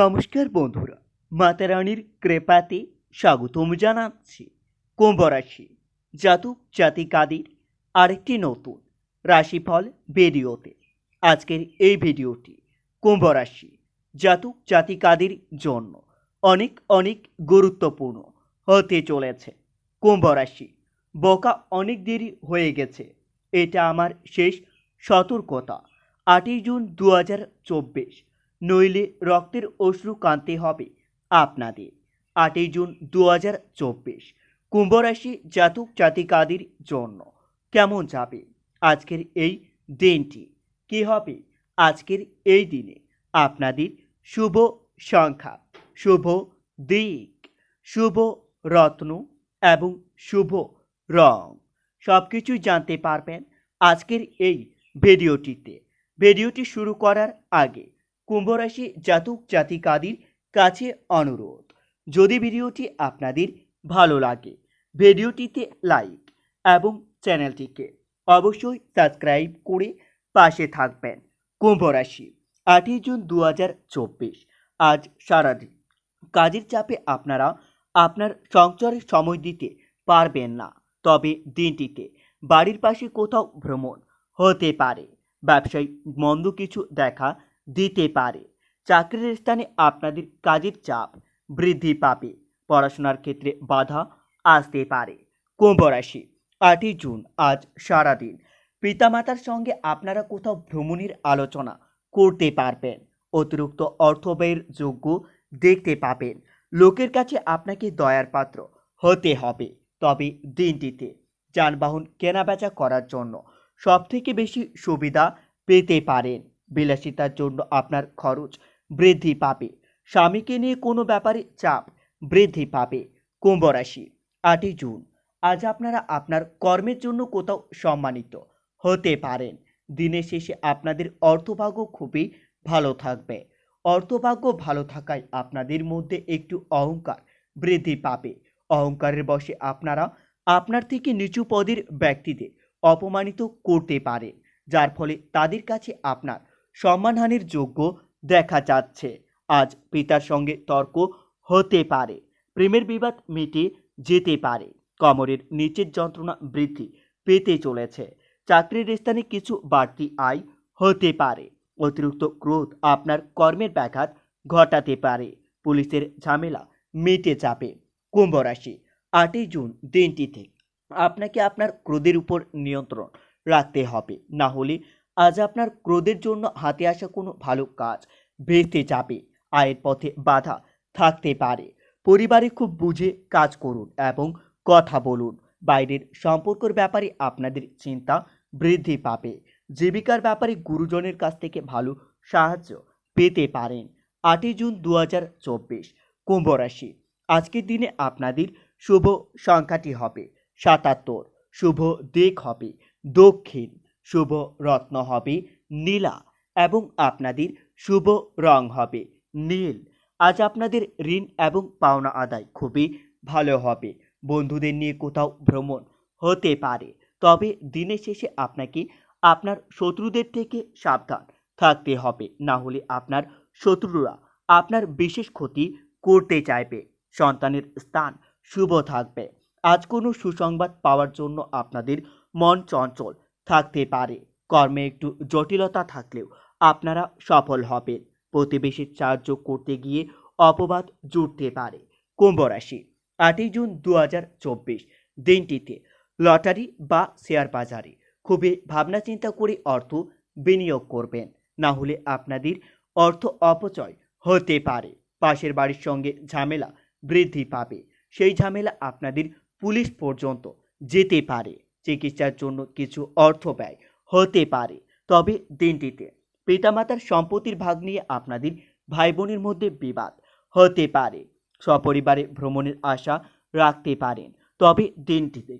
নমস্কার বন্ধুরা, মাতা রানীর কৃপাতে স্বাগতম জানাচ্ছি কুম্ভ রাশি জাতক জাতিকাদের আরেকটি নতুন রাশিফল ভিডিওতে। আজকের এই ভিডিওটি কুম্ভ রাশি জাতক জাতিকাদের জন্য অনেক অনেক গুরুত্বপূর্ণ হতে চলেছে। কুম্ভ রাশি বোকা অনেক দেরি হয়ে গেছে, এটা আমার শেষ সতর্কতা। আটই জুন দু হাজার চব্বিশ নইলে রক্তের অশ্রু কাঁদতে হবে আপনাদের। আটই জুন দু হাজার চব্বিশ, কুম্ভরাশি জাতক জাতিকাদের জন্য কেমন যাবে আজকের এই দিনটি? কি হবে আজকের এই দিনে? আপনাদের শুভ সংখ্যা, শুভ দিক, শুভ রত্ন এবং শুভ রং। সব কিছুই জানতে পারবেন আজকের এই ভিডিওটিতে। ভিডিওটি শুরু করার আগে কুম্ভরাশি জাতক জাতিকাদের কাছে অনুরোধ। যদি ভিডিওটি আপনাদের ভালো লাগে, ভিডিওটিতে লাইক এবং চ্যানেলটিকে অবশ্যই সাবস্ক্রাইব করে পাশে থাকবেন। কুম্ভরাশি, আটই জুন দু হাজার চব্বিশ। আজ সারাদিন। কাজের চাপে আপনারা আপনার সংসারে সময় দিতে পারবেন না। তবে দিনটিতে বাড়ির পাশে কোথাও ভ্রমণ হতে পারে। ব্যবসায়ী মন্দ কিছু দেখা দিতে পারে। চাকরির স্থানে আপনাদের কাজের চাপ বৃদ্ধি পাবে। পড়াশোনার ক্ষেত্রে বাধা আসতে পারে। কুম্ভ রাশি, আটই জুন, আজ সারাদিন। পিতামাতার সঙ্গে আপনারা কোথাও ভ্রমণের আলোচনা করতে পারবেন। অতিরিক্ত অর্থ ব্যয়ের যোগ্য দেখতে পাবেন। লোকের কাছে আপনাকে দয়ার পাত্র হতে হবে। তবে দিনটিতে যানবাহন কেনাবেচা করার জন্য সবথেকে বেশি সুবিধা পেতে পারেন। বিলাসিতার জন্য আপনার খরচ বৃদ্ধি পাবে। স্বামীকে নিয়ে কোনো ব্যাপারে চাপ বৃদ্ধি পাবে। কুম্ভ রাশি, আটই জুন। আজ আপনারা আপনার কর্মের জন্য কোথাও সম্মানিত হতে পারেন। দিনের শেষে আপনাদের অর্থভাগ্য খুবই ভালো থাকবে। অর্থভাগ্য ভালো থাকায় আপনাদের মধ্যে একটু অহংকার বৃদ্ধি পাবে। অহংকারের বশে আপনারা আপনার থেকে নিচু পদের ব্যক্তিদের অপমানিত করতে পারেন। যার ফলে তাদের কাছে আপনার সম্মানহানির যোগ্য দেখা যাচ্ছে। আজ পিতার সঙ্গে তর্ক হতে পারে, প্রেমের বিবাদ মিটে যেতে পারে, কমরের নিচের যন্ত্রণা বৃদ্ধি পেতে চলেছে, চাকরির স্থানে কিছু বাড়তি আয় হতে পারে, অতিরিক্ত ক্রোধ আপনার কর্মের ব্যাঘাত ঘটাতে পারে, পুলিশের ঝামেলা মিটে যাবে। কুম্ভ রাশি, আটই জুন দিনটিতে আপনাকে আপনার ক্রোধের উপর নিয়ন্ত্রণ রাখতে হবে, না হলে আজ আপনার ক্রোধের জন্য হাতে আসা কোনো ভালো কাজ ভেস্তে যাবে। আয়ের পথে বাধা থাকতে পারে। পরিবারে খুব বুঝে কাজ করুন এবং কথা বলুন। বাইরের সম্পর্কের ব্যাপারে আপনাদের চিন্তা বৃদ্ধি পাবে। জীবিকার ব্যাপারে গুরুজনের কাছ থেকে ভালো সাহায্য পেতে পারেন। আটই জুন দু হাজার চব্বিশ, কুম্ভ রাশি। আজকের দিনে আপনাদের শুভ সংখ্যাটি হবে সাতাত্তর। শুভ দিক হবে দক্ষিণ। শুভ রত্ন হবে, নীলা এবং আপনাদের শুভ রং হবে, নীল। আজ আপনাদের ঋণ এবং পাওনা আদায় খুবই ভালো হবে। বন্ধুদের নিয়ে কোথাও ভ্রমণ হতে পারে, তবে দিনের শেষে আপনাকে আপনার শত্রুদের থেকে সাবধান থাকতে হবে। না হলে আপনার শত্রুরা আপনার বিশেষ ক্ষতি করতে চাইবে। সন্তানের স্থান শুভ থাকবে। আজ কোনো সুসংবাদ পাওয়ার জন্য আপনাদের মন চঞ্চল থাকতে পারে। কর্মে একটু জটিলতা থাকলেও আপনারা সফল হবেন। প্রতিবেশীর সাহায্য করতে গিয়ে অপবাদ জুটতে পারে। কুম্ভ রাশি, আটই জুন দু হাজার চব্বিশ, দিনটিতে লটারি বা শেয়ার বাজারে খুবই ভাবনা চিন্তা করে অর্থ বিনিয়োগ করবেন। না হলে আপনাদের অর্থ অপচয় হতে পারে। পাশের বাড়ির সঙ্গে ঝামেলা বৃদ্ধি পাবে। সেই ঝামেলা আপনাদের পুলিশ পর্যন্ত যেতে পারে। চিকিৎসার জন্য কিছু অর্থ ব্যয় হতে পারে। তবে দিনটিতে পিতামাতার সম্পত্তির ভাগ নিয়ে আপনাদের ভাই বোনের মধ্যে বিবাদ হতে পারে। সপরিবারে ভ্রমণের আশা রাখতে পারেন। তবে দিনটিতে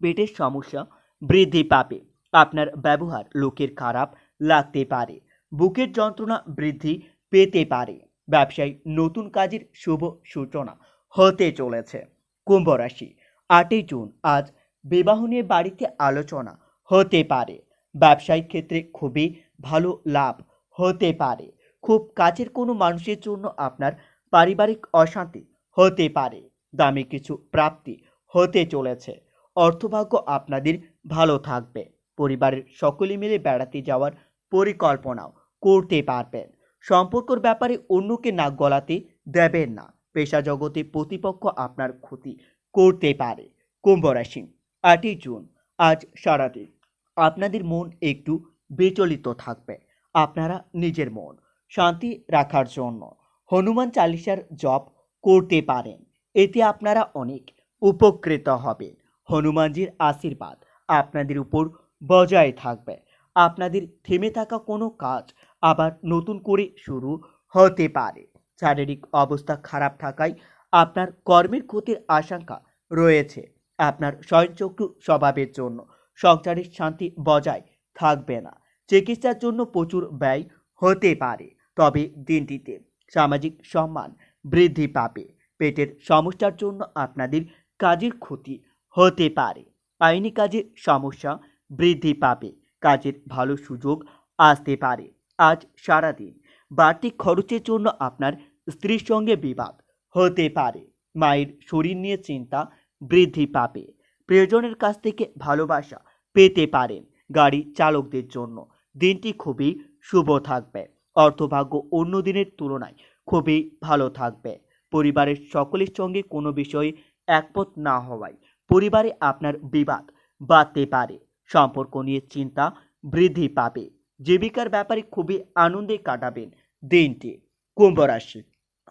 পেটের সমস্যা বৃদ্ধি পাবে। আপনার ব্যবহার লোকের খারাপ লাগতে পারে। বুকের যন্ত্রণা বৃদ্ধি পেতে পারে। ব্যবসায়ী নতুন কাজের শুভ সূচনা হতে চলেছে। কুম্ভ রাশি, আটই জুন, আজ বিবাহ নিয়ে বাড়িতে আলোচনা হতে পারে। ব্যবসায়িক ক্ষেত্রে খুবই ভালো লাভ হতে পারে। খুব কাছের কোনো মানুষের জন্য আপনার পারিবারিক অশান্তি হতে পারে। দামি কিছু প্রাপ্তি হতে চলেছে। অর্থভাগ্য আপনাদের ভালো থাকবে। পরিবারের সকলে মিলে বেড়াতে যাওয়ার পরিকল্পনাও করতে পারবেন। সম্পর্কর ব্যাপারে অন্যকে নাক গলাতে দেবেন না। পেশা জগতে প্রতিপক্ষ আপনার ক্ষতি করতে পারে। কুম্ভ রাশি আটই জুন, আজ সারাদিন। আপনাদের মন একটু বিচলিত থাকবে। আপনারা নিজের মন শান্তি রাখার জন্য হনুমান চালিসার জপ করতে পারেন। এতে আপনারা অনেক উপকৃত হবেন। হনুমানজির আশীর্বাদ আপনাদের উপর বজায় থাকবে। আপনাদের থেমে থাকা কোনো কাজ আবার নতুন করে শুরু হতে পারে। শারীরিক অবস্থা খারাপ থাকায় আপনার কর্মের ক্ষতির আশঙ্কা রয়েছে। আপনার স্বয়ংচক্ষু স্বভাবের জন্য। সংসারের শান্তি বজায় থাকবে না। চিকিৎসার জন্য প্রচুর ব্যয় হতে পারে। তবে দিনটিতে সামাজিক সম্মান বৃদ্ধি পাবে। পেটের সমস্যার জন্য আপনাদের কাজের ক্ষতি হতে পারে। আইনি কাজের সমস্যা বৃদ্ধি পাবে। কাজের ভালো সুযোগ আসতে পারে। আজ সারাদিন বাড়তি খরচের জন্য আপনার স্ত্রীর সঙ্গে বিবাদ হতে পারে। মায়ের শরীর নিয়ে চিন্তা বৃদ্ধি পাবে। প্রিয়জনের কাছ থেকে ভালোবাসা পেতে পারেন গাড়ি চালকদের জন্য। দিনটি খুবই শুভ থাকবে। অর্থভাগ্য অন্য দিনের তুলনায় খুবই ভালো থাকবে। পরিবারের সকলের সঙ্গে কোনো বিষয়ে একমত না হওয়ায় পরিবারে আপনার বিবাদ বাড়তে পারে। সম্পর্ক নিয়ে চিন্তা বৃদ্ধি পাবে। জীবিকার ব্যাপারে খুবই আনন্দে কাটাবেন দিনটি। কুম্ভ রাশি,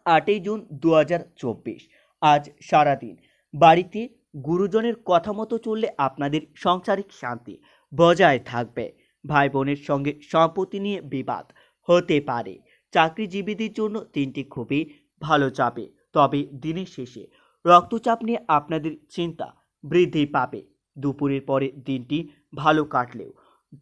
আটই জুন দু হাজার চব্বিশ। আজ সারাদিন বাড়িতে গুরুজনের কথা মতো চললে আপনাদের সাংসারিক শান্তি বজায় থাকবে। ভাই বোনের সঙ্গে সম্পত্তি নিয়ে বিবাদ হতে পারে। চাকরিজীবীদের জন্য দিনটি খুবই ভালো যাবে। তবে দিনের শেষে রক্তচাপ নিয়ে আপনাদের চিন্তা বৃদ্ধি পাবে। দুপুরের পরে দিনটি ভালো কাটলেও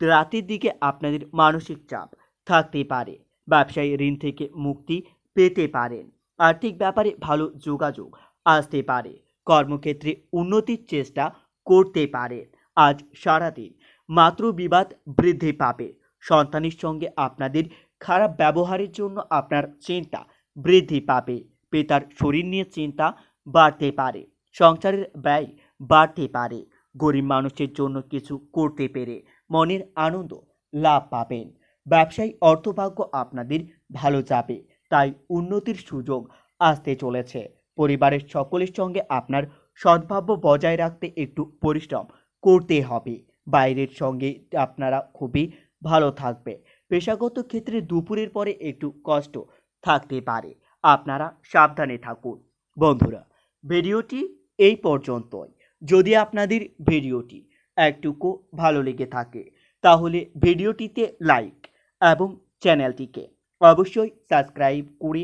রাতের দিকে আপনাদের মানসিক চাপ থাকতে পারে। ব্যবসায়ী ঋণ থেকে মুক্তি পেতে পারেন। আর্থিক ব্যাপারে ভালো যোগাযোগ আসতে পারে। কর্মক্ষেত্রে উন্নতির চেষ্টা করতে পারে। আজ সারাদিন মাতৃ বিবাদ বৃদ্ধি পাবে। সন্তানের সঙ্গে আপনাদের খারাপ ব্যবহারের জন্য আপনার চিন্তা বৃদ্ধি পাবে। পিতার শরীর নিয়ে চিন্তা বাড়তে পারে। সংসারের ব্যয় বাড়তে পারে। গরিব মানুষের জন্য কিছু করতে পেরে মনের আনন্দ লাভ পাবেন। ব্যবসায়ী অর্থভাগ্য আপনাদের ভালো যাবে। তাই উন্নতির সুযোগ আসতে চলেছে। পরিবারের সকলের সঙ্গে আপনার সদ্ভাব্য বজায় রাখতে একটু পরিশ্রম করতে হবে। বাইরের সঙ্গে আপনারা খুবই ভালো থাকবে। পেশাগত ক্ষেত্রে দুপুরের পরে একটু কষ্ট থাকতে পারে। আপনারা সাবধানে থাকুন। বন্ধুরা, ভিডিওটি এই পর্যন্তই। যদি আপনাদের ভিডিওটি একটুকু ভালো লেগে থাকে, তাহলে ভিডিওটিতে লাইক এবং চ্যানেলটিকে অবশ্যই সাবস্ক্রাইব করে